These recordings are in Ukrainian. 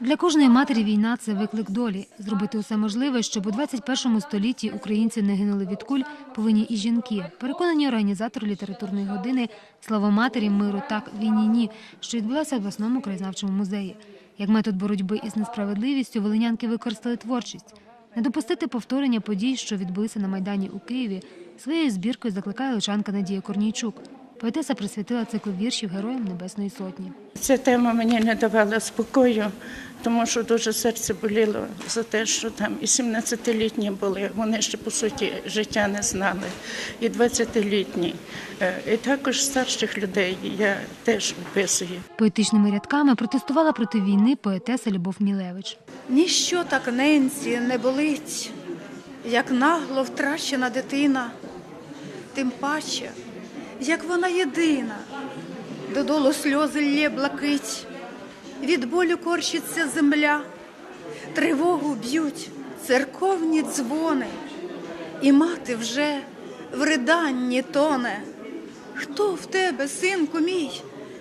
Для кожної матері війна це виклик долі. Зробити усе можливе, щоб у 21 столітті українці не гинули від куль, повинні і жінки. Переконані організатори літературної години Слава матері, миру так війні ні, що відбулася в обласному краєзнавчому музеї. Як метод боротьби із несправедливістю, волинянки використали творчість. Не допустити повторення подій, що відбулися на майдані у Києві, своєю збіркою закликає лучанка Надія Корнійчук. Поетеса присвятила цикл віршів Героям Небесної Сотні. Ця тема мені не давала спокою, тому що дуже серце боліло за те, що там і 17-літні були, вони ще по суті життя не знали, і 20-літні, Е, і також старших людей я теж вписую. Поетичними рядками протестувала проти війни поетеса Любов Мілевич. Ніщо так ненці не болить, як нагло втрачена дитина, тим паче, як вона єдина, додолу сльози лє блакить, від болю корчиться земля, тривогу б'ють церковні дзвони, і мати вже в риданні тоне. Хто в тебе, синку мій,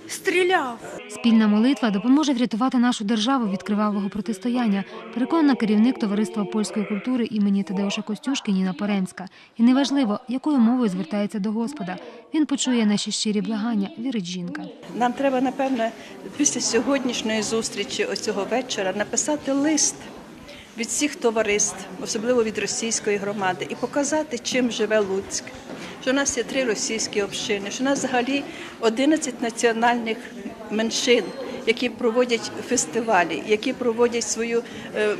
стріляв? Спільна молитва допоможе врятувати нашу державу від кривавого протистояння, переконана керівник товариства польської культури імені Тадеуша Костюшки Ніна Поремська. І неважливо, якою мовою звертається до Господа. Він почує наші щирі благання, вірить жінка. Нам треба, напевно, після сьогоднішньої зустрічі, ось цього вечора, написати лист від всіх товариств, особливо від російської громади, і показати, чим живе Луцьк. Що у нас є три російські общини, що у нас взагалі 11 національних меншин, які проводять фестивалі, які проводять свою е,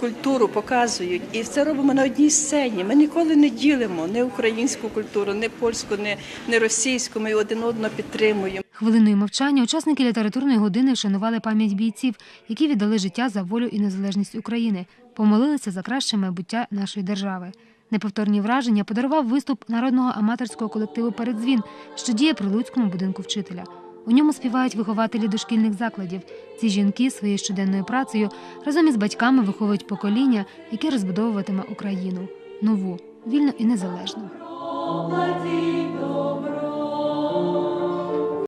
культуру, показують. І це робимо на одній сцені. Ми ніколи не ділимо ні українську культуру, ні польську, ні, ні російську. Ми один одного підтримуємо. Хвилиною мовчання учасники літературної години вшанували пам'ять бійців, які віддали життя за волю і незалежність України, помолилися за краще майбуття нашої держави. Неповторні враження подарував виступ народного аматорського колективу Передзвін, що діє при Луцькому будинку вчителя. У ньому співають вихователі дошкільних закладів. Ці жінки своєю щоденною працею разом із батьками виховують покоління, яке розбудовуватиме Україну нову, вільну і незалежну.